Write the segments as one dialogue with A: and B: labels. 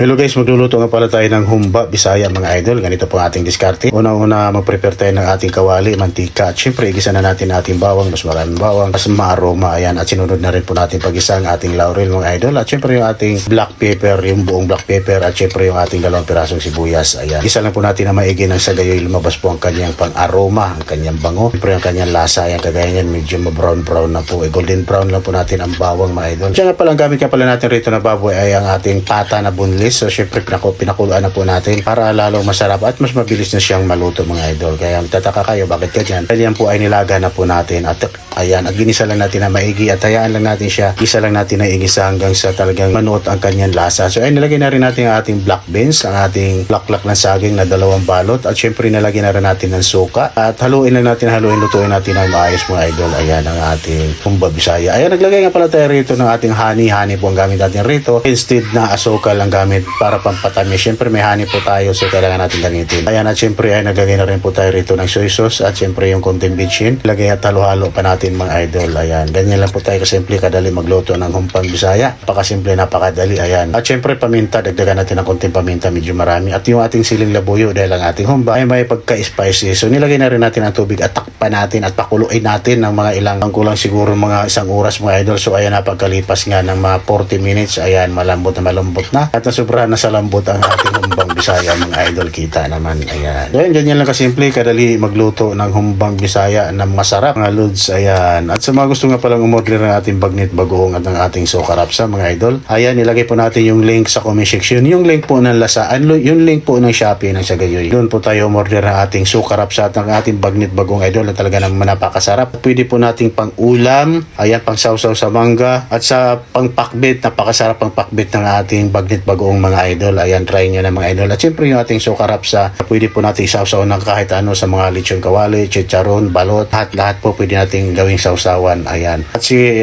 A: Hello guys, magluluto nga pala tayo ng humba, bisaya mga idol. Ganito po ang ating diskarte. Una-una, mag-prepare tayo ng ating kawali, mantika. At syempre, igisa na natin ating bawang, mas maraming bawang, mas maaroma. Ayan, at sinunod na rin po natin pag-isa ang ating laurel mga idol. At syempre yung ating black pepper, yung buong black pepper. At syempre yung ating dalawang pirasong sibuyas. Ayan, isa lang po natin na maigi ng sagayoy. Lumabas po ang kanyang pang-aroma, ang kanyang bango. Syempre ang kanyang lasa. Ayan, kagaya niyan, medyo ma-brown-brown na po. Eh, golden brown lang po natin ang bawang mga idol. Siya nga pala, ang gamit nga pala natin rito na baboy ay ang ating pata na bunlis. So, syempre, pinako, pinakuluan na po natin para lalong masarap at mas mabilis na siyang maluto mga idol. Kaya tataka kayo, bakit ganyan? Dahil yan po ay nilaga na po natin at ayan, at ginisa lang natin na maigi at hayaan lang natin siya. Isa lang natin na igisa hanggang sa talagang manuot ang kanyang lasa. So, ay nilagay na rin natin ang ating black beans, ang ating laklak ng saging na dalawang balot at syempre nilagay na rin natin ng suka at haluin lang natin, haluin, lutuin natin ng maayos mga idol. Ayan ang ating humba bisaya. Ayan, naglagay nga pala tayo rito ng ating honey. Honey po ang gamit natin rito. Instead na asukal ang gamit para pampatamis. Syempre may honey po tayo so kailangan natin gamitin. Ayan at syempre ay naglagay na rin po tayo rito ng soy sauce at syempre yung konting bitchin. Lagay at halo-halo pa natin mga idol. Ayan, ganyan lang po tayo kasimple kadali magluto ng humpang bisaya. Napakasimple, napakadali. Ayan. At syempre paminta, dagdagan natin ng konting paminta medyo marami. At yung ating siling labuyo dahil ang ating humba ay may pagka-spicy. So nilagay na rin natin ang tubig at takpan natin at pakuluin natin ng mga ilang ang kulang siguro mga isang oras mga idol. So ayan na nga ng mga 40 minutes, ayan malambot na malambot na. At nasubra na sa lambot ang ating humbang bisaya mga idol. Kita naman. Ayan. Ayan, ganyan lang kasimple. Kadali magluto ng humbang bisaya na masarap mga lods. Ayan. At sa mga gusto nga palang umorder ng ating bagnit bagoong at ng ating sokarapsa mga idol. Ayan, nilagay po natin yung link sa comment section. Yung link po ng lasaan, yung link po ng Shopee ng Sagayoy. Doon po tayo umorder ng ating sukarapsa at ng ating bagnit bagong idol na talaga naman napakasarap. Pwede po nating pang ulam, ayan, pang sausaw sa mangga at sa pang pakbit, napakasarap pang pakbit ng ating bagnit bagoong mga idol. Ayan, try nyo na mga idol. At syempre yung ating sukarapsa, pwede po nating sausaw ng kahit ano sa mga lechon kawali, chicharon, balot, lahat, lahat po pwede nating gawing sausawan. Ayan. At si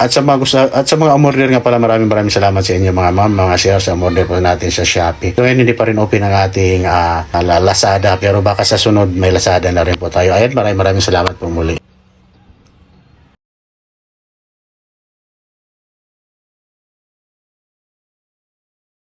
A: at sa mga gusto, at sa mga umorder nga pala maraming maraming salamat sa inyo mga ma'am, mga sir sa umorder po natin sa Shopee. So ngayon hindi pa rin open ang ating la- Lazada pero baka sa sunod may Lazada na rin po tayo. Ayan maraming maraming salamat po muli.